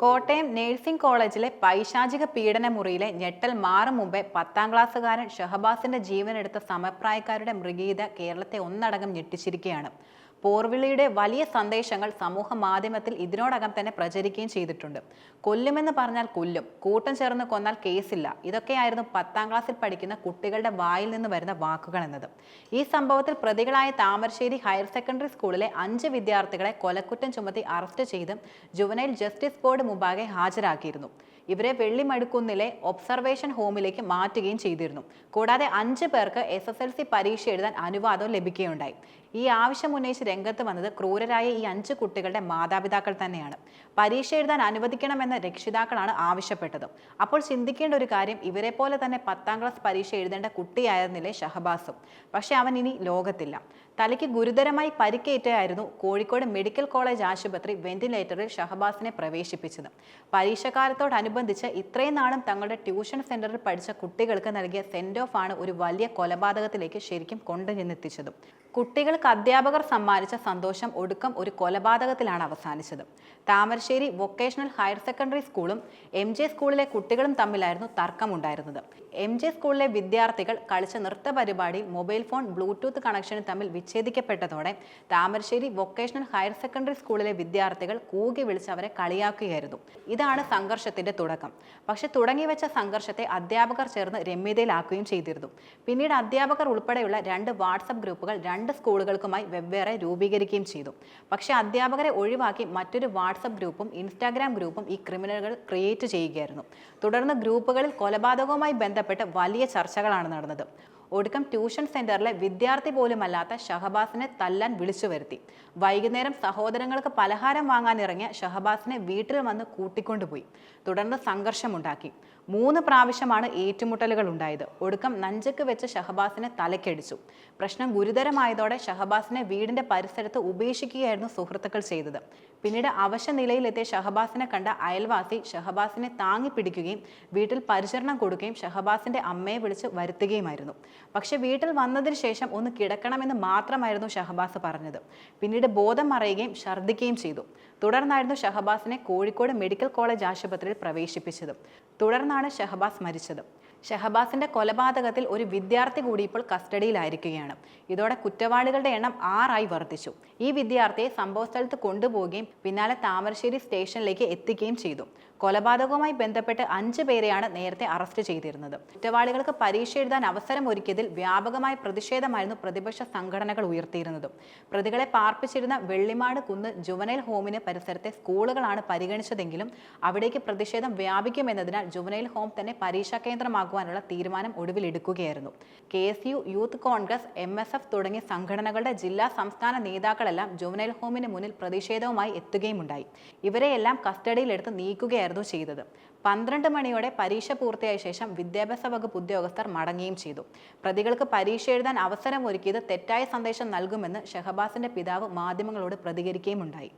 Kottayam nursing കോളേജിലെ പൈശാചിക പീഡന മുറിയിലെ ഞെട്ടൽ മാറും മുമ്പേ പത്താം ക്ലാസ്സുകാരൻ ഷഹബാസിന്റെ ജീവനെടുത്ത സമപ്രായക്കാരുടെ മൃഗീത കേരളത്തെ ഒന്നടങ്കം ഞെട്ടിച്ചിരിക്കുകയാണ്. പോർവിളിയുടെ വലിയ സന്ദേശങ്ങൾ സമൂഹ മാധ്യമത്തിൽ ഇതിനോടകം തന്നെ പ്രചരിക്കുകയും ചെയ്തിട്ടുണ്ട്. കൊല്ലുമെന്ന് പറഞ്ഞാൽ കൊല്ലും കൂട്ടം ചേർന്ന് കൊന്നാൽ കേസില്ല. ഇതൊക്കെയായിരുന്നു പത്താം ക്ലാസ്സിൽ പഠിക്കുന്ന കുട്ടികളുടെ വായിൽ നിന്ന് വരുന്ന വാക്കുകൾ എന്നത്. ഈ സംഭവത്തിൽ പ്രതികളായ താമരശ്ശേരി ഹയർ സെക്കൻഡറി സ്കൂളിലെ അഞ്ച് വിദ്യാർത്ഥികളെ കൊലക്കുറ്റം ചുമത്തി അറസ്റ്റ് ചെയ്ത് ജുവനൈൽ ജസ്റ്റിസ് ബോർഡ് മുമ്പാകെ ഹാജരാക്കിയിരുന്നു. ഇവരെ വെള്ളിമടുക്കുന്നിലെ ഒബ്സർവേഷൻ ഹോമിലേക്ക് മാറ്റുകയും ചെയ്തിരുന്നു. കൂടാതെ അഞ്ച് പേർക്ക് എസ് എസ് എൽ സി പരീക്ഷ എഴുതാൻ അനുവാദം ലഭിക്കുകയുണ്ടായി. ഈ ആവശ്യം ഉന്നയിച്ച് രംഗത്ത് വന്നത് ക്രൂരരായ ഈ അഞ്ച് കുട്ടികളുടെ മാതാപിതാക്കൾ തന്നെയാണ്. പരീക്ഷ എഴുതാൻ അനുവദിക്കണമെന്ന് രക്ഷിതാക്കളാണ് ആവശ്യപ്പെട്ടത്. അപ്പോൾ ചിന്തിക്കേണ്ട ഒരു കാര്യം ഇവരെ പോലെ തന്നെ പത്താം ക്ലാസ് പരീക്ഷ എഴുതേണ്ട കുട്ടിയായിരുന്നില്ലേ ഷഹബാസും? പക്ഷെ അവൻ ഇനി ലോകത്തില്ല. തലയ്ക്ക് ഗുരുതരമായി പരിക്കേറ്റായിരുന്നു കോഴിക്കോട് മെഡിക്കൽ കോളേജ് ആശുപത്രി വെന്റിലേറ്ററിൽ ഷഹബാസിനെ പ്രവേശിപ്പിച്ചത്. പരീക്ഷക്കാലത്തോടനുബന്ധിച്ച് ഇത്രയും നാളും തങ്ങളുടെ ട്യൂഷൻ സെന്ററിൽ പഠിച്ച കുട്ടികൾക്ക് നൽകിയ സെൻഡ് ഓഫ് ആണ് ഒരു വലിയ കൊലപാതകത്തിലേക്ക് ശരിക്കും കൊണ്ടുചെന്നെത്തിച്ചതും. കുട്ടികൾക്ക് അധ്യാപകർ സമ്മാനിച്ച സന്തോഷം ഒടുക്കം ഒരു കൊലപാതകത്തിലാണ് അവസാനിച്ചത്. താമരശ്ശേരി വൊക്കേഷണൽ ഹയർ സെക്കൻഡറി സ്കൂളും എം ജെ സ്കൂളിലെ കുട്ടികളും തമ്മിലായിരുന്നു തർക്കമുണ്ടായിരുന്നത്. എം ജെ സ്കൂളിലെ വിദ്യാർത്ഥികൾ കളിച്ച നൃത്ത പരിപാടിയിൽ മൊബൈൽ ഫോൺ ബ്ലൂടൂത്ത് കണക്ഷനും തമ്മിൽ വിച്ഛേദിക്കപ്പെട്ടതോടെ താമരശ്ശേരി വൊക്കേഷണൽ ഹയർ സെക്കൻഡറി സ്കൂളിലെ വിദ്യാർത്ഥികൾ കൂകി വിളിച്ച് അവരെ കളിയാക്കുകയായിരുന്നു. ഇതാണ് സംഘർഷത്തിന്റെ തുടക്കം. പക്ഷെ തുടങ്ങി വെച്ച സംഘർഷത്തെ അധ്യാപകർ ചേർന്ന് രമ്യതയിലാക്കുകയും ചെയ്തിരുന്നു. പിന്നീട് അധ്യാപകർ ഉൾപ്പെടെയുള്ള രണ്ട് വാട്സപ്പ് ഗ്രൂപ്പുകൾ രണ്ട് സ്കൂളുകൾക്കുമായി വെവ്വേറെ രൂപീകരിക്കുകയും ചെയ്തു. പക്ഷേ അധ്യാപകരെ ഒഴിവാക്കി മറ്റൊരു വാട്സപ്പ് ഗ്രൂപ്പും ഇൻസ്റ്റാഗ്രാം ഗ്രൂപ്പും ഈ ക്രിമിനലുകൾ ക്രിയേറ്റ് ചെയ്യുകയായിരുന്നു. തുടർന്ന് ഗ്രൂപ്പുകളിൽ കൊലപാതകവുമായി ബന്ധപ്പെട്ട് വലിയ ചർച്ചകളാണ് നടന്നത്. ഒടുക്കം ട്യൂഷൻ സെന്ററിലെ വിദ്യാർത്ഥി പോലുമല്ലാത്ത ഷഹബാസിനെ തല്ലാൻ വിളിച്ചു വരുത്തി. വൈകുന്നേരം സഹോദരങ്ങൾക്ക് പലഹാരം വാങ്ങാനിറങ്ങിയ ഷഹബാസിനെ വീട്ടിൽ വന്ന് കൂട്ടിക്കൊണ്ടുപോയി. തുടർന്ന് സംഘർഷമുണ്ടാക്കി. മൂന്ന് പ്രാവശ്യമാണ് ഏറ്റുമുട്ടലുകൾ ഉണ്ടായത്. ഒടുക്കം നഞ്ചക്ക് വെച്ച് ഷഹബാസിനെ തലക്കടിച്ചു. പ്രശ്നം ഗുരുതരമായതോടെ ഷഹബാസിനെ വീടിന്റെ പരിസരത്ത് ഉപേക്ഷിക്കുകയായിരുന്നു സുഹൃത്തുക്കൾ ചെയ്തത്. പിന്നീട് അവശ നിലയിലെത്തിയ ഷഹബാസിനെ കണ്ട അയൽവാസി ഷഹബാസിനെ താങ്ങി പിടിക്കുകയും വീട്ടിൽ പരിചരണം കൊടുക്കുകയും ഷഹബാസിന്റെ അമ്മയെ വിളിച്ച് വരുത്തുകയുമായിരുന്നു. പക്ഷെ വീട്ടിൽ വന്നതിന് ശേഷം ഒന്ന് കിടക്കണമെന്ന് മാത്രമായിരുന്നു ഷഹബാസ് പറഞ്ഞത്. പിന്നീട് ബോധം മറയുകയും ഛർദ്ദിക്കുകയും ചെയ്തു. തുടർന്നായിരുന്നു ഷഹബാസിനെ കോഴിക്കോട് മെഡിക്കൽ കോളേജ് ആശുപത്രിയിൽ പ്രവേശിപ്പിച്ചത്. തുടർന്നാണ് ഷഹബാസ് മരിച്ചത്. ഷഹബാസിന്റെ കൊലപാതകത്തിൽ ഒരു വിദ്യാർത്ഥി കൂടി ഇപ്പോൾ കസ്റ്റഡിയിലായിരിക്കുകയാണ്. ഇതോടെ കുറ്റവാളികളുടെ എണ്ണം ആറായി വർദ്ധിച്ചു. ഈ വിദ്യാർത്ഥിയെ സംഭവസ്ഥലത്ത് കൊണ്ടുപോവുകയും പിന്നാലെ താമരശ്ശേരി സ്റ്റേഷനിലേക്ക് എത്തിക്കുകയും ചെയ്തു. കൊലപാതകവുമായി ബന്ധപ്പെട്ട് അഞ്ച് പേരെയാണ് നേരത്തെ അറസ്റ്റ് ചെയ്തിരുന്നത്. കുറ്റവാളികൾക്ക് പരീക്ഷ എഴുതാൻ അവസരം ഒരുക്കിയതിൽ വ്യാപകമായ പ്രതിഷേധമായിരുന്നു പ്രതിപക്ഷ സംഘടനകൾ ഉയർത്തിയിരുന്നത്. പ്രതികളെ പാർപ്പിച്ചിരുന്ന വെള്ളിമാട് കുന്ന് ജുവനൈൽ ഹോമിന് പരിസരത്തെ സ്കൂളുകളാണ് പരിഗണിച്ചതെങ്കിലും അവിടേക്ക് പ്രതിഷേധം വ്യാപിക്കുമെന്നതിനാൽ ജുവനൈൽ ഹോം തന്നെ പരീക്ഷാ കേന്ദ്രമാകുവാനുള്ള തീരുമാനം ഒടുവിലെടുക്കുകയായിരുന്നു. K S U youth Congress M S F തുടങ്ങിയ സംഘടനകളുടെ ജില്ലാ സംസ്ഥാന നേതാക്കളെല്ലാം ജുവനൈൽ ഹോമിന് മുന്നിൽ പ്രതിഷേധവുമായി എത്തുകയും എത്തുകയുമുണ്ടായി. ഇവരെയെല്ലാം കസ്റ്റഡിയിലെടുത്ത് നീക്കുകയായിരുന്നു. ചെയ്തത്. പന്ത്രണ്ട് മണിയോടെ പരീക്ഷ പൂർത്തിയായ ശേഷം വിദ്യാഭ്യാസ വകുപ്പ് ഉദ്യോഗസ്ഥർ മടങ്ങുകയും ചെയ്തു. പ്രതികൾക്ക് പരീക്ഷ എഴുതാൻ അവസരം ഒരുക്കിയത് തെറ്റായ സന്ദേശം നൽകുമെന്ന് ഷഹബാസിന്റെ പിതാവ് മാധ്യമങ്ങളോട് പ്രതികരിക്കുകയും ഉണ്ടായി